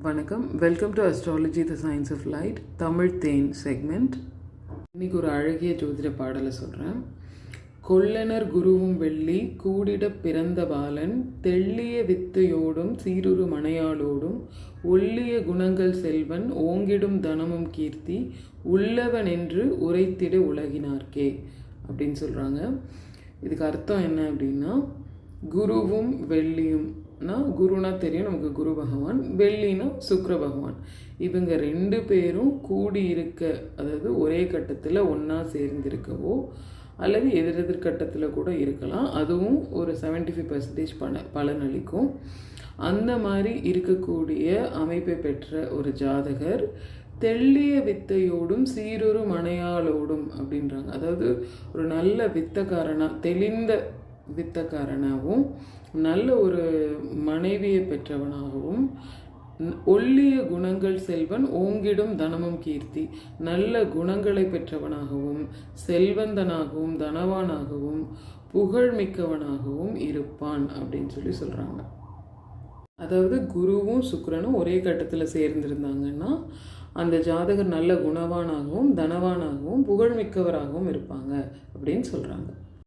வணக்கம். Welcome to astrology the science of light Tamil than segment இன்னைக்கு ஒரு அழகிய ஜோதிட பாடலை சொல்கிறேன் கொள்ளனர் குருவும் வெள்ளி கூடிட பிறந்த பாலன் தெள்ளிய வித்தையோடும் சீருரு மனையாளோடும் ஒல்லிய குணங்கள் செல்வன் ஓங்கிடும் தனமும் கீர்த்தி உள்ளவன் என்று உரைத்திட உலகினார்க்கே அப்படின்னு சொல்கிறாங்க இதுக்கு அர்த்தம் என்ன அப்படின்னா குருவும் வெள்ளியும் வெள்ளியும்னா குருனா தெரியும் நமக்கு குரு பகவான் வெள்ளினா சுக்கர பகவான். இவங்க ரெண்டு பேரும் கூடி இருக்க அதாவது ஒரே கட்டத்தில் ஒன்றா சேர்ந்திருக்கவோ அல்லது எதிரெதிர் கட்டத்தில் கூட இருக்கலாம். அதுவும் ஒரு 75% ஃபைவ் பர்சன்டேஜ் பல பலனளிக்கும் அந்த மாதிரி இருக்கக்கூடிய அமைப்பை பெற்ற ஒரு ஜாதகர் தெள்ளிய வித்தையோடும் சீரொரு மனையாளோடும் அப்படின்றாங்க. அதாவது ஒரு நல்ல வித்தக்காரனாக தெளிந்த வித்தக்காரனாகவும் நல்ல ஒரு மனைவியை பெற்றவனாகவும் ஒல்லிய குணங்கள் செல்வன் ஓங்கிடும் தனமும் கீர்த்தி. நல்ல குணங்களை பெற்றவனாகவும் செல்வந்தனாகவும் தனவானாகவும் புகழ்மிக்கவனாகவும் இருப்பான் அப்படின்னு சொல்லி சொல்கிறாங்க அதாவது குருவும் சுக்கரனும் ஒரே கட்டத்தில் சேர்ந்திருந்தாங்கன்னா அந்த ஜாதகர் நல்ல குணவானாகவும் தனவானாகவும் புகழ்மிக்கவராகவும் இருப்பாங்க அப்படின்னு சொல்கிறாங்க